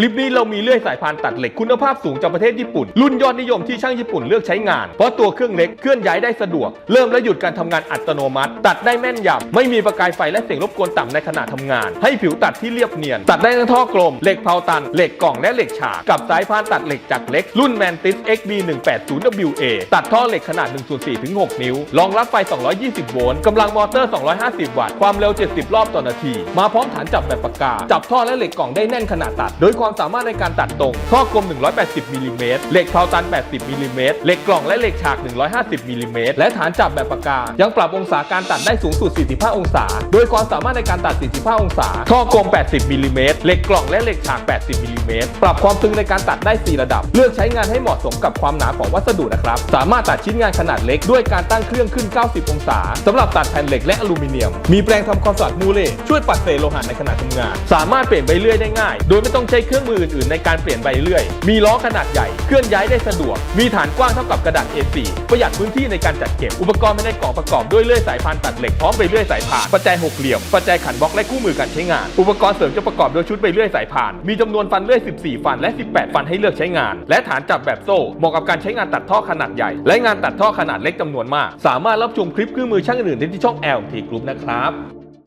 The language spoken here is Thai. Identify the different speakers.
Speaker 1: คลิปนี้เรามีเลื่อยสายพานตัดเหล็กคุณภาพสูงจากประเทศญี่ปุ่น รุ่นยอดนิยมที่ช่างญี่ปุ่นเลือกใช้งาน เพราะตัวเครื่องเล็กเคลื่อนย้ายได้สะดวก เริ่มและหยุดการทำงานอัตโนมัติ ตัดได้แม่นยำไม่มีประกายไฟและเสียงรบกวนต่ำในขณะทำงาน ให้ผิวตัดที่เรียบเนียน ตัดได้ทั้งท่อกลม เหล็กเพาตัน เหล็กกล่องและเหล็กฉากกับสายพานตัดเหล็กจักเล็ก รุ่น Mantis XB 180 WA ตัดท่อเหล็กขนาด 1.4ถึง6นิ้ว รองรับไฟ 220 โวลต์กำลังมอเตอร์ 250 วัตต์ ความเร็ว 70 รอบต่อนาที มาพร้อมฐานจับแบบปากกา จับท่อและเหล็กกล่องได้แน่นขนาดตัด โดยความความสามารถในการตัดตรงท่อกลม 180มิลลิเมตรเหล็กเพาตัน 80มิลลิเมตรเหล็กกล่องและเหล็กฉาก 150มิลลิเมตรและฐานจับแบบปากกา ยังปรับองศาการตัดได้สูงสุด 45 องศา โดยความสามารถในการตัด 45 องศาท่อกลม 80มิลลิเมตรเหล็กกล่องและเหล็กฉาก 80มิลลิเมตรปรับความตึงในการตัดได้ 4 ระดับ เลือกใช้งานให้เหมาะสมกับความหนาของวัสดุนะครับ สามารถตัดชิ้นงานขนาดเล็กด้วยการตั้งเครื่องขึ้น 90 องศาสำหรับตัดแผ่นเหล็กและอลูมิเนียม มีแปรงทำความสะอาดมูเล่ช่วยปัดเศษโลหะในขณะทำงาน สามารถเปลี่ยนใบเลื่อยได้ง่าย โดยไม่ต้องใช้เครื่องรื่องมืออื่นๆ ในการเปลี่ยนใบเลื่อย มีล้อขนาดใหญ่ เคลื่อนย้ายได้สะดวก มีฐานกว้างเท่ากับกระดาษ A4 ประหยัดพื้นที่ในการจัดเก็บ อุปกรณ์ภายในกล่องประกอบด้วยเลื่อยสายพานตัดเหล็กพร้อมใบเลื่อยสายพานปัจจัยหกเหลี่ยมปัจจัยขันบล็อกและคู่มือการใช้งาน อุปกรณ์เสริมจะประกอบโดยชุดใบเลื่อยสายพาน มีจำนวนฟันเลื่อย 14 ฟันและ 18 ฟันให้เลือกใช้งาน และฐานจับแบบโซ่ เหมาะกับการใช้งานตัดท่อขนาดใหญ่ และงานตัดท่อขนาดเล็กจำนวนมาก สามารถรับชมคลิปเครื่องมือช่างอื่นได้ที่ช่อง LT Group นะครับ